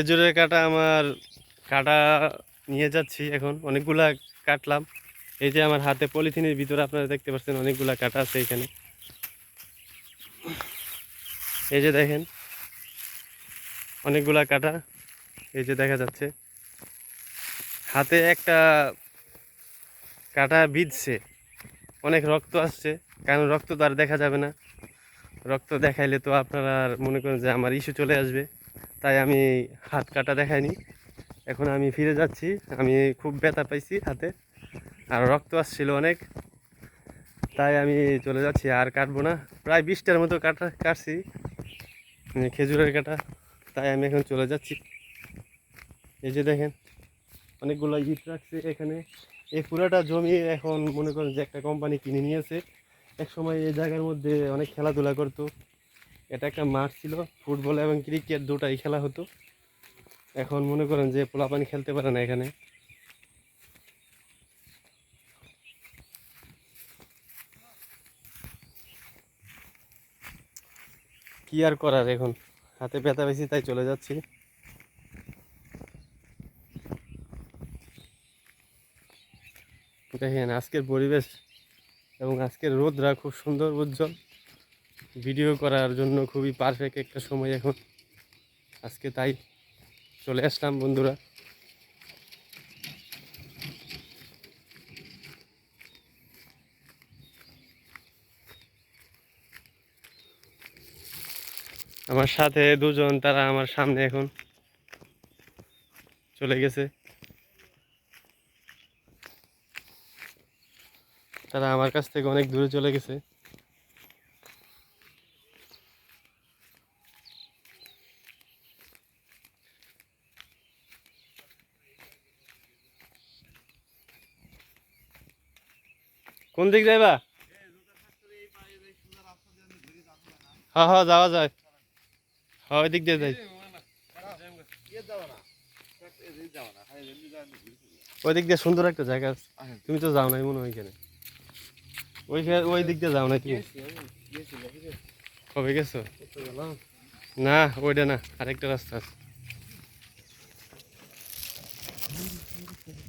খেজুরের কাটা আমার কাটা নিয়ে যাচ্ছি এখন। অনেকগুলা কাটলাম। এই যে আমার হাতে পলিথিনের ভিতরে আপনারা দেখতে পাচ্ছেন অনেকগুলা কাটা আছে এখানে। এই যে দেখেন, অনেকগুলা কাটা এই যে দেখা যাচ্ছে। হাতে একটা কাটা বিঁধছে। অনেক রক্ত আসছে, কারণ রক্ত তো আর দেখা যাবে না। রক্ত দেখাইলে তো আপনারা মনে করেন যে আমার ইস্যু চলে আসবে। তাই আমি হাত কাটা দেখাইনি এখন আমি ফিরে যাচ্ছি। আমি খুব ব্যথা পাইছি হাতে, আর রক্ত আসছিল অনেক। তাই আমি চলে যাচ্ছি, আর কাটবো না। প্রায় বিশটার মতো কাটা, কাটছি খেজুরের কাটা। তাই আমি এখন চলে যাচ্ছি। এই যে দেখেন, অনেকগুলো ইট রাখছে এখানে। এই পুরাটা জমি এখন মনে করেন যে একটা কোম্পানি কিনে নিয়েছে। এক সময় এই জায়গার মধ্যে অনেক খেলাধুলা করতো। এটা একটা মাঠ ছিল, ফুটবল এবং ক্রিকেট দুটাই খেলা হতো। এখন মনে করেন যে পোলাপানি খেলতে পারে না এখানে। কি আর করার এখন? হাতে ব্যথা বেশি, তাই চলে যাচ্ছি। দেখেন, আজকের পরিবেশ এবং আজকের রোদরা খুব সুন্দর, উজ্জ্বল। ভিডিও করার জন্য খুবই পারফেক্ট একটা সময় এখন। আজকে তাই চলে আসলাম বন্ধুরা। আমার সাথে দুজন, তারা আমার সামনে এখন চলে গেছে। তারা আমার কাছ থেকে অনেক দূরে চলে গেছে। কোন দিক যাইবা? হ্যাঁ হ্যাঁ যাওয়া যায়। হ্যাঁ ওই দিক দিয়ে যাই। ওই দিক দিয়ে সুন্দর একটা জায়গা তুমি তো যাও নাই মনে হয় এখানে। ওই ওই দিক দিয়ে যাও না তুমি কবে গেছো? না, ওইটা না, আরেকটা রাস্তা আছে।